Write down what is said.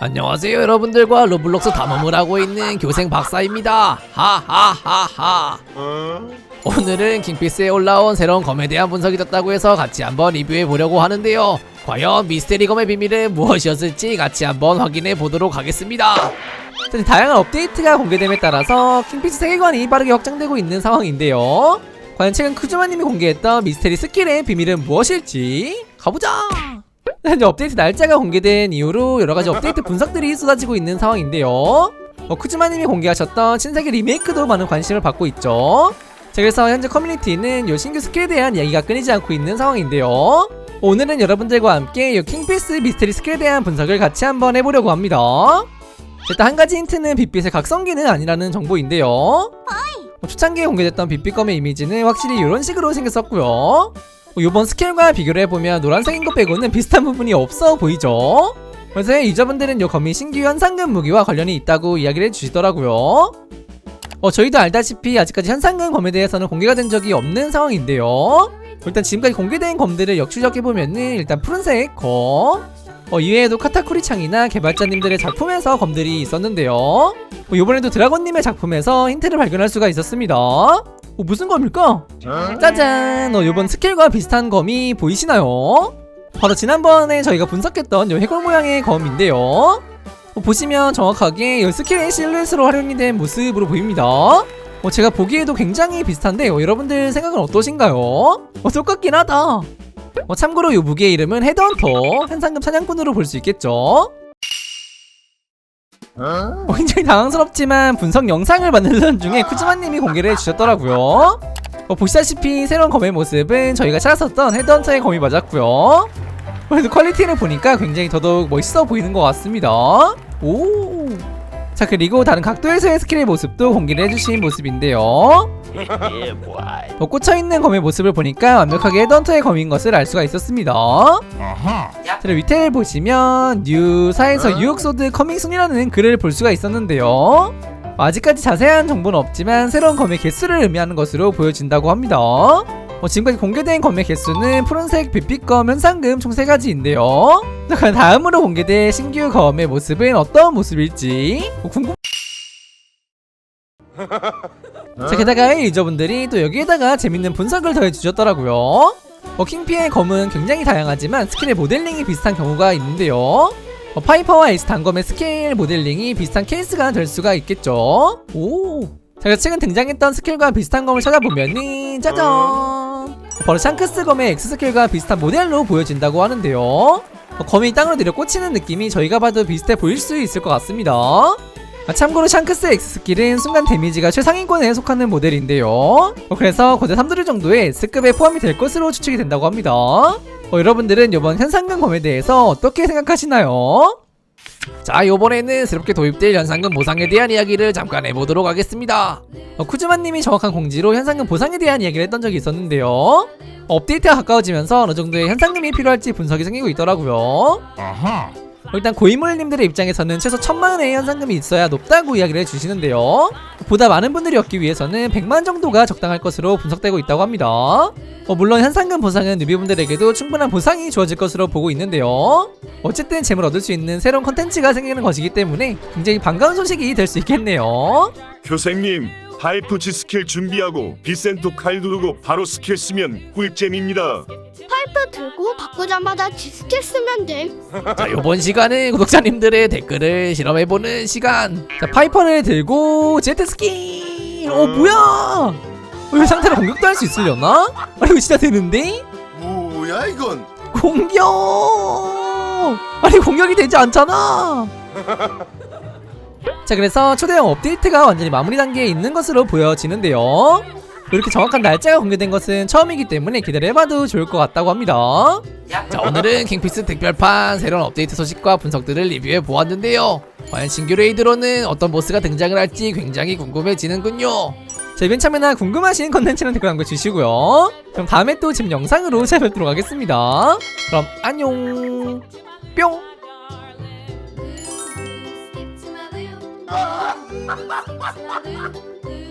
안녕하세요 여러분들과 로블록스 담음을 하고 있는 교생 박사입니다. 하하하하. 오늘은 킹피스에 올라온 새로운 검에 대한 분석이 떴다고 해서 같이 한번 리뷰해 보려고 하는데요. 과연 미스테리 검의 비밀은 무엇이었을지 같이 한번 확인해 보도록 하겠습니다. 자, 다양한 업데이트가 공개됨에 따라서 킹피스 세계관이 빠르게 확장되고 있는 상황인데요. 과연 최근 쿠즈마님이 공개했던 미스테리 스킬의 비밀은 무엇일지 가보자 현재 업데이트 날짜가 공개된 이후로 여러가지 업데이트 분석들이 쏟아지고 있는 상황인데요. 어, 쿠즈마님이 공개하셨던 신세계 리메이크도 많은 관심을 받고 있죠. 자 그래서 현재 커뮤니티는 요 신규 스킬에 대한 이야기가 끊이지 않고 있는 상황인데요. 오늘은 여러분들과 함께 이 킹피스 미스테리 스킬에 대한 분석을 같이 한번 해보려고 합니다. 일단 한 가지 힌트는 빛빛의 각성기는 아니라는 정보인데요. 어, 초창기에 공개됐던 빛빛검의 이미지는 확실히 이런 식으로 생겼었고요 뭐 이번 스킬과 비교를 해보면 노란색인 것 빼고는 비슷한 부분이 없어 보이죠? 그래서 유저분들은 이 검이 신규 현상금 무기와 관련이 있다고 이야기를 해주시더라고요. 어, 저희도 알다시피 아직까지 현상금 검에 대해서는 공개가 된 적이 없는 상황인데요. 일단 지금까지 공개된 검들을 역추적해보면은 일단 푸른색 검, 어, 이외에도 카타쿠리 창이나 개발자님들의 작품에서 검들이 있었는데요. 어, 이번에도 드라곤님의 작품에서 힌트를 발견할 수가 있었습니다. 어, 무슨 검일까? 짜잔! 어, 이번 스킬과 비슷한 검이 보이시나요? 바로 지난번에 저희가 분석했던 이 해골 모양의 검인데요. 어, 보시면 정확하게 이 스킬의 실루엣으로 활용이 된 모습으로 보입니다. 어, 제가 보기에도 굉장히 비슷한데 어, 여러분들 생각은 어떠신가요? 어, 똑같긴 하다. 어, 참고로 이 무기의 이름은 헤드헌터 현상금 사냥꾼으로 볼 수 있겠죠. 어, 굉장히 당황스럽지만 분석 영상을 만들던 중에 쿠즈마님이 공개를 해주셨더라고요. 어, 보시다시피 새로운 검의 모습은 저희가 찾았었던 헤드헌터의 검이 맞았고요. 그래도 퀄리티를 보니까 굉장히 더더욱 멋있어 보이는 것 같습니다. 오. 자 그리고 다른 각도에서의 스킬의 모습도 공개를 해주신 모습인데요. 어, 꽂혀있는 검의 모습을 보니까 완벽하게 헤드헌터의 검인 것을 알 수가 있었습니다. 자, 그리고 밑에 보시면 뉴 사에서 유혹소드 커밍순이라는 글을 볼 수가 있었는데요. 아직까지 자세한 정보는 없지만 새로운 검의 개수를 의미하는 것으로 보여진다고 합니다. 어, 지금까지 공개된 검의 개수는 푸른색, 빛빛검, 현상금 총 3가지인데요. 자, 그럼 다음으로 공개될 신규 검의 모습은 어떤 모습일지 어, 궁금... 자, 게다가 유저분들이 또 여기에다가 재밌는 분석을 더해주셨더라고요. 어, 킹피의 검은 굉장히 다양하지만 스킬의 모델링이 비슷한 경우가 있는데요. 어, 파이퍼와 에이스 단검의 스킬 모델링이 비슷한 케이스가 될 수가 있겠죠. 오. 제가 최근 등장했던 스킬과 비슷한 검을 찾아보면은 짜잔. 바로 샹크스 검의 X 스킬과 비슷한 모델로 보여진다고 하는데요. 어, 검이 땅으로 내려 꽂히는 느낌이 저희가 봐도 비슷해 보일 수 있을 것 같습니다. 아, 참고로 샹크스 X 스킬은 순간 데미지가 최상위권에 속하는 모델인데요. 어, 그래서 고대 3드루 정도의 S급에 포함이 될 것으로 추측이 된다고 합니다. 어, 여러분들은 이번 현상금 검에 대해서 어떻게 생각하시나요? 자, 요번에는 새롭게 도입될 현상금 보상에 대한 이야기를 잠깐 해보도록 하겠습니다. 어, 쿠즈마님이 정확한 공지로 현상금 보상에 대한 이야기를 했던 적이 있었는데요. 어, 업데이트가 가까워지면서 어느 정도의 현상금이 필요할지 분석이 생기고 있더라고요. 어, 일단 고인물님들의 입장에서는 최소 천만 원의 현상금이 있어야 높다고 이야기를 해주시는데요. 보다 많은 분들이 얻기 위해서는 100만 정도가 적당할 것으로 분석되고 있다고 합니다. 어, 물론 현상금 보상은 뉴비분들에게도 충분한 보상이 주어질 것으로 보고 있는데요. 어쨌든 재물 얻을 수 있는 새로운 컨텐츠가 생기는 것이기 때문에 굉장히 반가운 소식이 될 수 있겠네요. 교생님, 하이프치 스킬 준비하고 비센토 칼 누르고 바로 스킬 쓰면 꿀잼입니다. 파이프 들고 바꾸자마자 지스켓 쓰면 돼. 자, 요번 시간은 구독자님들의 댓글을 실험해보는 시간. 자, 파이퍼를 들고 제트스키. 어, 뭐야? 어, 이 상태로 공격도 할 수 있으려나? 아, 이거 진짜 되는데? 뭐야 이건? 공격! 아니, 공격이 되지 않잖아. 자, 그래서 초대형 업데이트가 완전히 마무리 단계에 있는 것으로 보여지는데요. 이렇게 정확한 날짜가 공개된 것은 처음이기 때문에 기다려봐도 좋을 것 같다고 합니다. 자 오늘은 킹피스 특별판 새로운 업데이트 소식과 분석들을 리뷰해 보았는데요. 과연 신규 레이드로는 어떤 보스가 등장을 할지 굉장히 궁금해지는군요. 자 이벤 참여나 궁금하신 컨텐츠는 댓글 남겨주시고요. 그럼 다음에 또 재밌는 영상으로 찾아뵙도록 하겠습니다. 그럼 안녕 뿅 Do, do, do, do.